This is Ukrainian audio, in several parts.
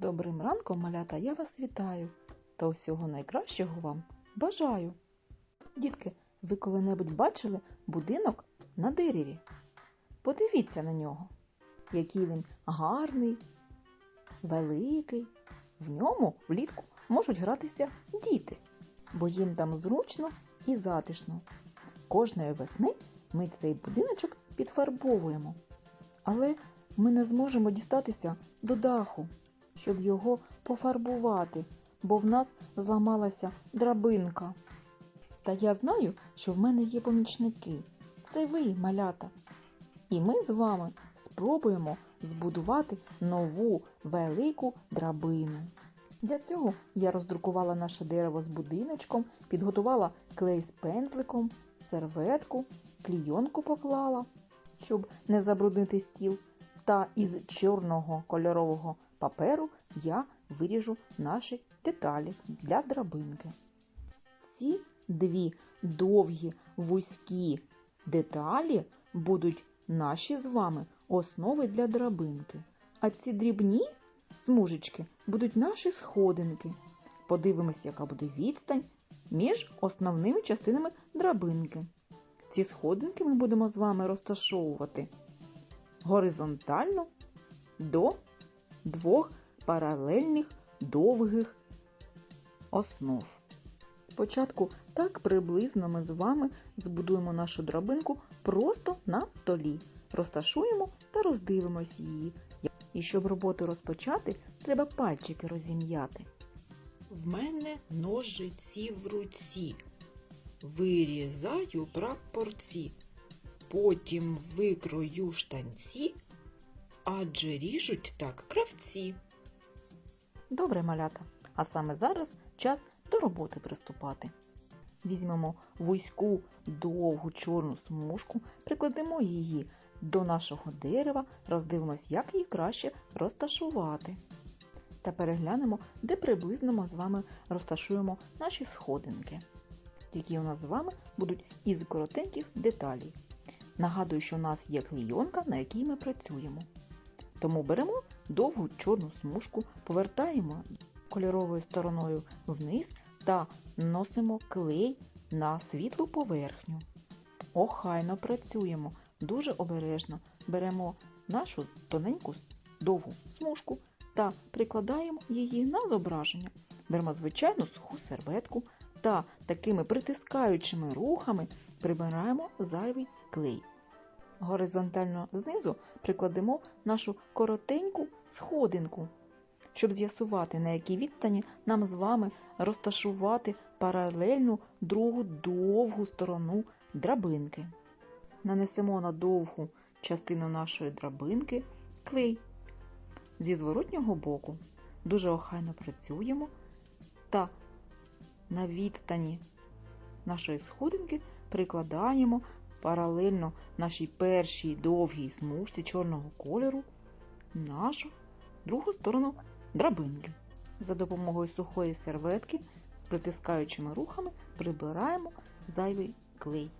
добрим ранком, малята, я вас вітаю та всього найкращого вам бажаю. Дітки, ви коли-небудь бачили будинок на дереві? Подивіться на нього, який він гарний, великий. В ньому влітку можуть гратися діти, бо їм там зручно і затишно. Кожної весни ми цей будиночок підфарбовуємо, але ми не зможемо дістатися до даху, щоб його пофарбувати, бо в нас зламалася драбинка. Та я знаю, що в мене є помічники. Це ви, малята. І ми з вами спробуємо збудувати нову велику драбину. Для цього я роздрукувала наше дерево з будиночком, підготувала клей з пензликом, серветку, клійонку поклала, щоб не забруднити стіл. Та із чорного кольорового паперу я виріжу наші деталі для драбинки. Ці дві довгі вузькі деталі будуть наші з вами основи для драбинки. А ці дрібні смужечки будуть наші сходинки. Подивимося, яка буде відстань між основними частинами драбинки. Ці сходинки ми будемо з вами розташовувати горизонтально до двох паралельних довгих основ. Спочатку так приблизно ми з вами збудуємо нашу драбинку просто на столі, розташуємо та роздивимось її. І щоб роботу розпочати, треба пальчики розім'яти. В мене ножиці в руці. Вирізаю прапорці. Потім викрою штанці, адже ріжуть так кравці. Добре, малята, а саме зараз час до роботи приступати. Візьмемо вузьку довгу чорну смужку, прикладемо її до нашого дерева, роздивимось, як її краще розташувати. Та переглянемо, де приблизно ми з вами розташуємо наші сходинки, які у нас з вами будуть із коротеньких деталей. Нагадую, що у нас є клейонка, на якій ми працюємо. Тому беремо довгу чорну смужку, повертаємо кольоровою стороною вниз та носимо клей на світлу поверхню. Охайно працюємо, дуже обережно беремо нашу тоненьку довгу смужку та прикладаємо її на зображення. Беремо звичайну суху серветку та такими притискаючими рухами прибираємо зайвий клей. Горизонтально знизу прикладемо нашу коротеньку сходинку, щоб з'ясувати, на якій відстані нам з вами розташувати паралельну другу довгу сторону драбинки. Нанесемо на довгу частину нашої драбинки клей зі зворотнього боку. Дуже охайно працюємо та на відстані нашої сходинки прикладаємо паралельно нашій першій довгій смужці чорного кольору нашу другу сторону драбинки. За допомогою сухої серветки, притискаючими рухами, прибираємо зайвий клей.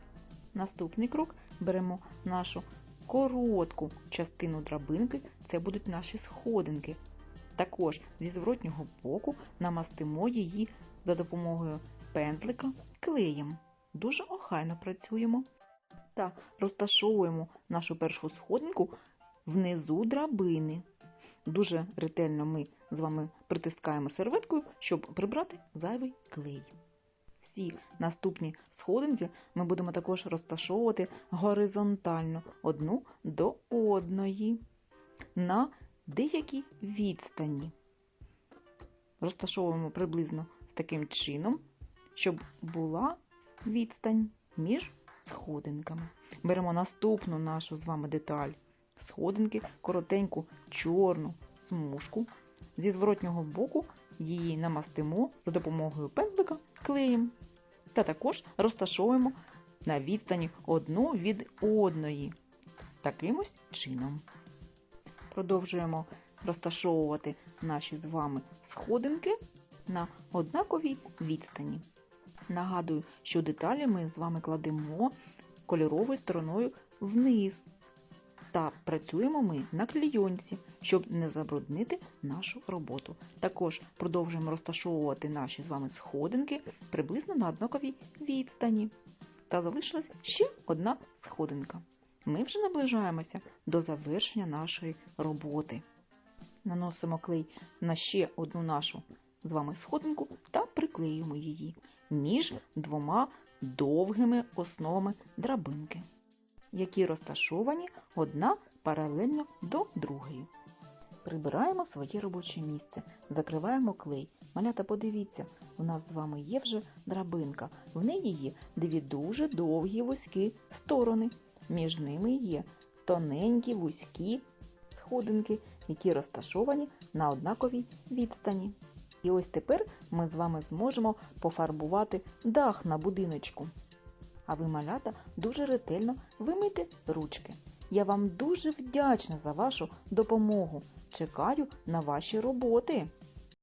Наступний крок беремо нашу коротку частину драбинки, це будуть наші сходинки. Також зі зворотнього боку намастимо її за допомогою пензлика клеєм. Дуже охайно працюємо та розташовуємо нашу першу сходинку внизу драбини. Дуже ретельно ми з вами притискаємо серветкою, щоб прибрати зайвий клей. Всі наступні сходинки ми будемо також розташовувати горизонтально одну до одної на деякій відстані. Розташовуємо приблизно таким чином, щоб була відстань між сходинками. Беремо наступну нашу з вами деталь сходинки, коротеньку чорну смужку. Зі зворотнього боку її намастимо за допомогою пензлика клеєм. Та також розташовуємо на відстані одну від одної. Таким ось чином. Продовжуємо розташовувати наші з вами сходинки на однаковій відстані. Нагадую, що деталі ми з вами кладемо кольоровою стороною вниз. Та працюємо ми на клійонці, щоб не забруднити нашу роботу. Також продовжуємо розташовувати наші з вами сходинки приблизно на однаковій відстані. Та залишилась ще одна сходинка. Ми вже наближаємося до завершення нашої роботи. Наносимо клей на ще одну нашу з вами сходинку та приклеюємо її між двома довгими основами драбинки, які розташовані одна паралельно до другої. Прибираємо своє робоче місце, закриваємо клей. Малята, подивіться, у нас з вами є вже драбинка. В неї є дві дуже довгі вузькі сторони. Між ними є тоненькі вузькі сходинки, які розташовані на однаковій відстані. І ось тепер ми з вами зможемо пофарбувати дах на будиночку. А ви, малята, дуже ретельно вимийте ручки. Я вам дуже вдячна за вашу допомогу. Чекаю на ваші роботи.